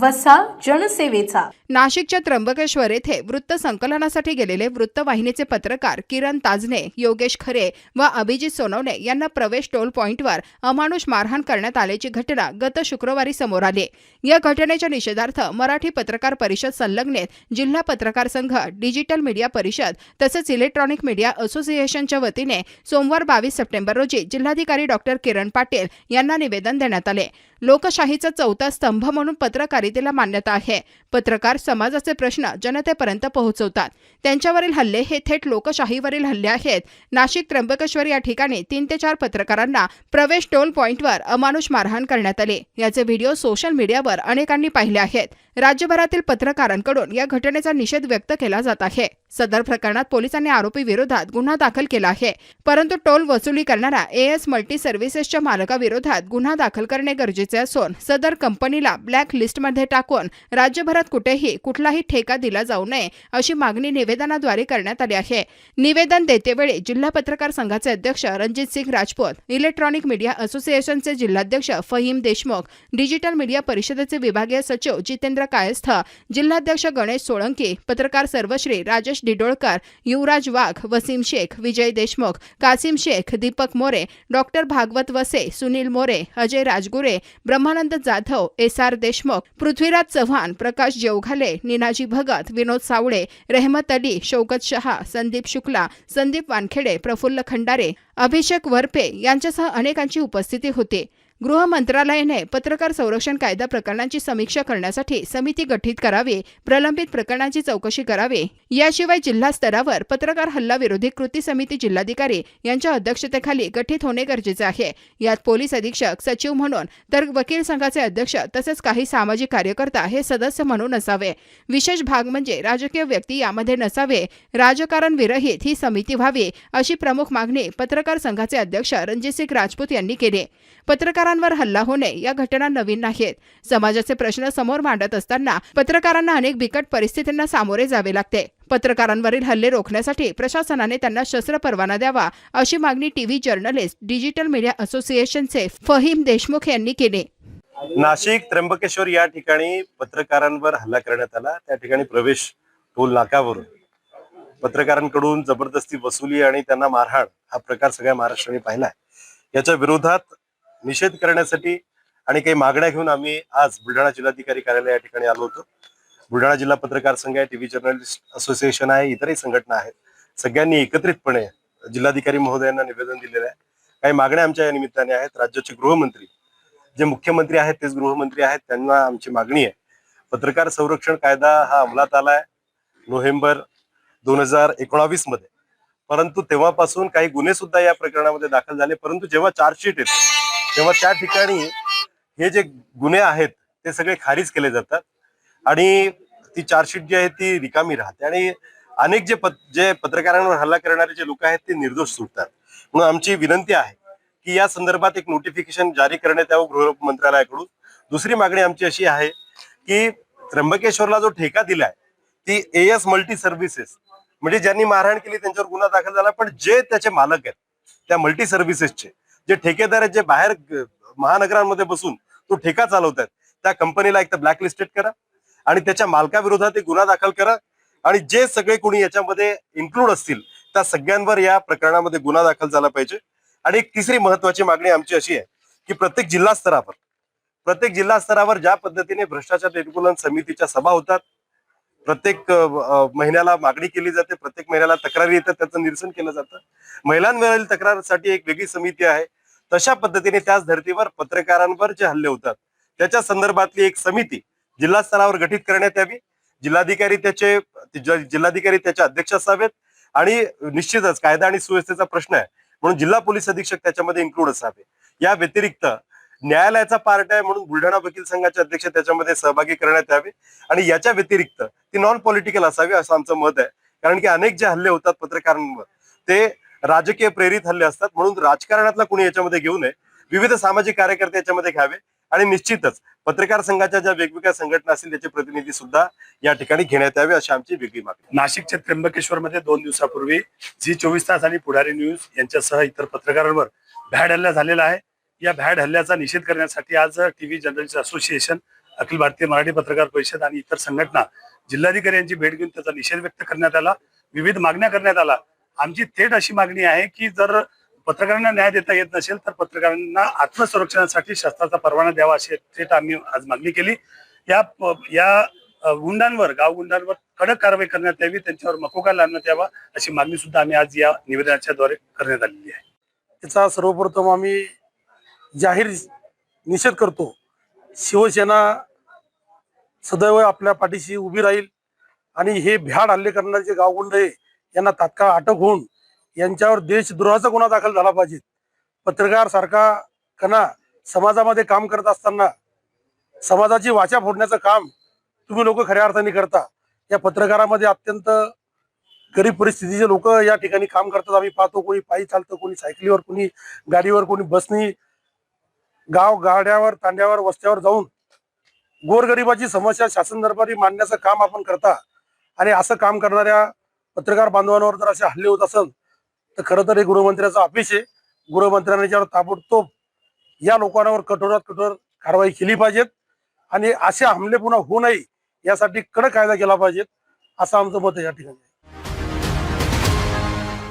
वसा जनसेवेचा. नाशिकच्या त्र्यंबकेश्वर येथे वृत्त संकलनासाठी गेलेले वृत्तवाहिनीचे पत्रकार किरण ताजने योगेश खरे व अभिजित सोनवणे यांना प्रवेश टोल पॉईंटवर अमानुष मारहाण करण्यात आल्याची घटना गत शुक्रवारी समोर आली. या घटनेच्या निषेधार्थ मराठी पत्रकार परिषद संलग्नेत जिल्हा पत्रकार संघ डिजिटल मीडिया परिषद तसेच इलेक्ट्रॉनिक मीडिया असोसिएशनच्या वतीने सोमवार बावीस सप्टेंबर रोजी जिल्हाधिकारी डॉक्टर किरण पाटील यांना निवेदन देण्यात आले. लोकशाहीचा चौथा स्तंभ म्हणून पत्रकारितेला मान्यता आहे. पत्रकार समाजाचे प्रश्न जनतेपर्यंत पोहोचवतात. त्यांच्यावरील हल्ले हे थेट लोकशाहीवरील हल्ले आहेत. नाशिक त्र्यंबकेश्वर या ठिकाणी तीन ते चार पत्रकारांना प्रवेश टोल पॉईंटवर अमानुष मारहाण करण्यात आले. याचे व्हिडिओ सोशल मीडियावर अनेकांनी पाहिले आहेत. राज्यभरातील पत्रकारांकडून या घटनेचा निषेध व्यक्त केला जात आहे. सदर प्रकरणात पोलिसांनी आरोपी विरोधात गुन्हा दाखल केला आहे. परंतु टोल वसुली करणाऱ्या एएस मल्टी सर्व्हिसेसच्या मालकाविरोधात गुन्हा दाखल करणे गरजेचे असून सदर कंपनीला ब्लॅक लिस्टमध्ये टाकून राज्यभरात कुठेही कुठलाही ठेका दिला जाऊ नये अशी मागणी निवेदनाद्वारे करण्यात आली आहे. निवेदन देतेवेळी जिल्हा पत्रकार संघाचे अध्यक्ष रणजित सिंग राजपूत इलेक्ट्रॉनिक मीडिया असोसिएशनचे जिल्हाध्यक्ष फहीम देशमुख डिजिटल मीडिया परिषदेचे विभागीय सचिव जितेंद्र कायस्थ जिल्हाध्यक्ष गणेश सोळंकी पत्रकार सर्वश्री Rajesh Didolkar Yuvraj Wagh Waseem Shaikh Vijay Deshmukh Kasim Shaikh Deepak More doctor Bhagwat Vase Sunil More Ajay Rajgure Brahmanand Jadhav S R Deshmukh Prithviraj Chavan Prakash Jevghale Ninaji Bhagat Vinod Sawale Rahmat Ali Shaukat Shah Sandeep Shukla Sandeep Wankhede Praful Khandare अभिषेक वरपे यांच्यासह अनेकांची उपस्थिती होती. गृह मंत्रालयाने पत्रकार संरक्षण कायदा प्रकरणांची समीक्षा करण्यासाठी समिती गठीत करावी प्रलंबित प्रकरणांची चौकशी करावी. याशिवाय जिल्हा स्तरावर पत्रकार हल्ला विरोधी कृती समिती जिल्हाधिकारी यांच्या अध्यक्षतेखाली गठीत होणे गरजेचे आहे. यात पोलीस अधीक्षक सचिव म्हणून तर वकील संघाचे अध्यक्ष तसेच काही सामाजिक कार्यकर्ता हे सदस्य म्हणून असावे विशेष भाग म्हणजे राजकीय व्यक्ती यामध्ये नसावे. राजकारण विरहित ही समिती व्हावी अशी प्रमुख मागणी पत्रकार संघाचे अध्यक्ष रणजितसिंग राजपूत यांनी केली. पत्रकारांवर हल्ला होणे या घटना नवीन नाहीत समाजाचे प्रश्न समोर मांडत असताना पत्रकारांना अनेक बिकट परिस्थितींना सामोरे जावे लागते. पत्रकारांवरील हल्ले रोखण्यासाठी प्रशासनाने त्यांना शस्त्र परवाना द्यावा अशी मागणी टीव्ही जर्नलिस्ट डिजिटल मीडिया असोसिएशनचे फहीम देशमुख यांनी केली. नाशिक त्र्यंबकेश्वर या ठिकाणी पत्रकारांवर हल्ला करण्यात आला. त्या ठिकाणी प्रवेश टोल नाकावरून पत्रकारांकडून जबरदस्ती वसुली आणि त्यांना मारहाण हा प्रकार सगळ्या महाराष्ट्राने पाहिला याच्या विरोधात निषेध करण्यासाठी आणि काही मागण्या घेऊन आम्ही आज बुलढाणा जिल्हाधिकारी कार्यालय या ठिकाणी आलो होतो. बुलढाणा जिल्हा पत्रकार संघ आहे टीव्ही जर्नलिस्ट असोसिएशन आहे इतरही संघटना आहेत. सगळ्यांनी एकत्रितपणे जिल्हाधिकारी महोदयांना निवेदन दिलेलं आहे. काही मागण्या आमच्या या निमित्ताने आहेत. राज्याचे गृहमंत्री जे मुख्यमंत्री आहेत तेच गृहमंत्री आहेत. त्यांना आमची मागणी आहे. पत्रकार संरक्षण कायदा हा अंमलात आलाय नोव्हेंबर दोन हजार एकोणावीसमध्ये परंतु तेव्हापासून काही गुन्हे सुद्धा या प्रकरणामध्ये दाखल झाले. परंतु जेव्हा चार्जशीट येते तेव्हा त्या ठिकाणी हे जे गुन्हे आहेत ते सगळे खारिज केले जातात. आणि ती चार्जशीट जी आहे ती रिकामी राहते. आणि अनेक जे पत जे पत्रकारांवर हल्ला करणारे जे लोक आहेत ते निर्दोष सुटतात. म्हणून आमची विनंती आहे की या संदर्भात एक नोटिफिकेशन जारी करण्यात यावं गृह मंत्रालयाकडून. दुसरी मागणी आमची अशी आहे की त्र्यंबकेश्वरला जो ठेका दिलाय ती एएस मल्टी सर्व्हिसेस म्हणजे ज्यांनी मारहाण केली त्यांच्यावर गुन्हा दाखल झाला पण जे त्याचे मालक आहेत त्या मल्टी सर्व्हिसेसचे जे ठेकेदार आहेत जे बाहेर महानगरांमध्ये बसून तो ठेका चालवतात त्या कंपनीला एक तर ब्लॅकलिस्टेड करा आणि त्याच्या मालकाविरोधात एक गुन्हा दाखल करा आणि जे सगळे कोणी याच्यामध्ये इन्क्लूड असतील त्या सगळ्यांवर या प्रकरणामध्ये गुन्हा दाखल झाला पाहिजे. आणि एक तिसरी महत्वाची मागणी आमची अशी आहे की प्रत्येक जिल्हा स्तरावर प्रत्येक जिल्हा स्तरावर ज्या पद्धतीने भ्रष्टाचार निर्मूलन समितीच्या सभा होतात प्रत्येक महिन्याला मागणी केली जाते प्रत्येक महिन्याला तक्रारी येतात त्याचं निरसन केलं जातं. महिलांवरील तक्रारसाठी एक वेगळी समिती आहे. तशा पद्धतीने त्याच धर्तीवर पत्रकारांवर जे हल्ले होतात त्याच्या संदर्भातली एक समिती जिल्हा स्तरावर गठीत करण्यात यावी. जिल्हाधिकारी त्याचे जिल्हाधिकारी त्याचे अध्यक्ष असावेत आणि निश्चितच कायदा आणि सुव्यवस्थेचा प्रश्न आहे. म्हणून जिल्हा पोलीस अधीक्षक त्याच्यामध्ये इन्क्लूड असावे. या व्यतिरिक्त न्यायालयाचा पार्ट आहे म्हणून बुलढाणा वकील संघाचे अध्यक्ष त्याच्यामध्ये सहभागी करण्यात यावे. आणि याच्या व्यतिरिक्त ती नॉन पॉलिटिकल असावी असं आमचं मत आहे. कारण की अनेक जे हल्ले होतात पत्रकारांवर ते राजकीय प्रेरित हल्ले असतात. म्हणून राजकारणातला कुणी याच्यामध्ये घेऊ नये. विविध सामाजिक कार्यकर्ते याच्यामध्ये घ्यावे. आणि निश्चितच पत्रकार संघाच्या ज्या वेगवेगळ्या संघटना असतील त्याचे प्रतिनिधी सुद्धा या ठिकाणी घेण्यात यावे अशी आमची वेगळी मागणी नाशिकच्या त्र्यंबकेश्वर मध्ये दोन दिवसापूर्वी झी चोवीस तास आणि पुढारी न्यूज यांच्यासह इतर पत्रकारांवर भ्याड हल्ला झालेला आहे. या भ्याड हल्ल्याचा निषेध करण्यासाठी आज TV journalist association Akhil Bharatiya Marathi पत्रकार परिषद आणि इतर संघटना जिल्हाधिकारी यांची भेट घेऊन त्याचा निषेध व्यक्त करण्यात आला. विविध मागण्या करण्यात आला. आमची थेट अशी मागणी आहे की जर पत्रकारांना न्याय देता येत नसेल तर पत्रकारांना आत्मसंरक्षणासाठी शस्त्राचा परवाना द्यावा अशी थेट आम्ही आज मागणी केली. या या गुंडांवर गाव गुंडांवर कडक कारवाई करण्यात यावी त्यांच्यावर मकोका लावण्यात यावा अशी मागणी सुद्धा आम्ही आज या निवेदनाच्या द्वारे करण्यात आलेली आहे. त्याचा सर्वप्रथम आम्ही जाहीर निषेध करतो. शिवसेना सदैव आपल्या पाठीशी उभी राहील आणि हे भ्याड हल्ले करणारे जे गावगुंड आहे यांना तात्काळ अटक होऊन यांच्यावर देशद्रोहाचा गुन्हा दाखल झाला पाहिजे. पत्रकार सारखा कणा समाजामध्ये काम करत असताना समाजाची वाचा फोडण्याचं काम तुम्ही लोक खऱ्या अर्थाने करता. या पत्रकारामध्ये अत्यंत गरीब परिस्थितीचे लोक या ठिकाणी काम करतात. आम्ही पाहतो कोणी पायी चालतं कोणी सायकलीवर कोणी गाडीवर कोणी बसनी गाव गाड्यावर तांड्यावर वस्त्यावर जाऊन गोरगरिबाची समस्या शासन दरबारी मांडण्याचं काम आपण करता आणि असं काम करणाऱ्या पत्रकार बांधवांवर जर असे हल्ले होत असेल तर खरं तर हे गृहमंत्र्याचा ऑफिस आहे. गृहमंत्र्यांनी याच्यावर ताबडतोब या लोकांवर कठोरात कठोर कारवाई केली पाहिजेत आणि असे हमले पुन्हा होऊ नये यासाठी कडक कायदा केला पाहिजेत असं आमचं मत या ठिकाणी.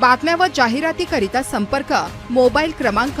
बातम्या व जाहिरातीकरिता संपर्क मोबाईल क्रमांक